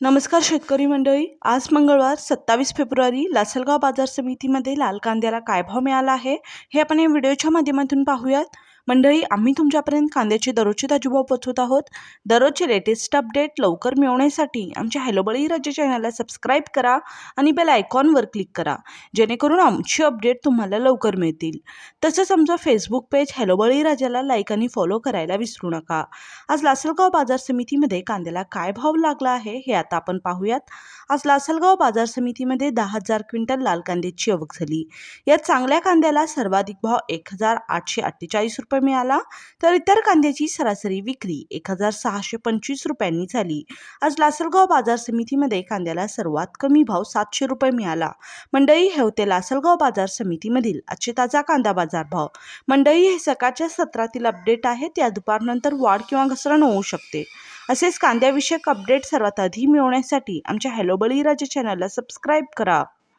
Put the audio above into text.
नमस्कार शेतकरी मंडळी. आज मंगळवार सत्तावीस फेब्रुवारी लासलगाव बाजार समितीमध्ये लाल कांद्याला काय भाव मिळाला आहे? हे आपण या व्हिडिओच्या माध्यमातून पाहूयात. मंडळी आम्ही तुमच्यापर्यंत कांद्याचे दररोजचे ताजुबाव पोचवत आहोत. दररोजचे लेटेस्ट अपडेट लवकर मिळवण्यासाठी आमच्या हॅलो बळी राज्य चॅनलला सबस्क्राईब करा आणि बेल आयकॉनवर क्लिक करा. जेणेकरून आमची अपडेट तुम्हाला लवकर मिळतील. तसंच आमचं फेसबुक पेज हॅलो बळी राजाला लाईक आणि फॉलो करायला विसरू नका. आज लासलगाव बाजार समितीमध्ये कांद्याला काय भाव लागला आहे हे आता आपण पाहूयात. आज लासलगाव बाजार समितीमध्ये दहा हजार क्विंटल लाल कांद्याची आवक झाली. यात चांगल्या कांद्याला सर्वाधिक भाव एक हजार आठशे अठ्ठेचाळीस रुपये मिळाला तर इतर कांद्याची सरासरी विक्री एक हजार सहाशे पंचवीस रुपयांनी झाली. आज लासलगाव बाजार समितीमध्ये कांद्याला सर्वात कमी भाव सातशे रुपये मिळाला. मंडई हे होते लासलगाव बाजार समितीमधील आजचे ताजा कांदा बाजार भाव. मंडई हे सकाळच्या सत्रातील अपडेट आहे त्या दुपारनंतर वाढ किंवा घसरण होऊ शकते. असेच कांद्याविषयक अपडेट सर्वात आधी मिळवण्यासाठी आमच्या हॅलो बळीराजा चॅनलला सबस्क्राईब करा.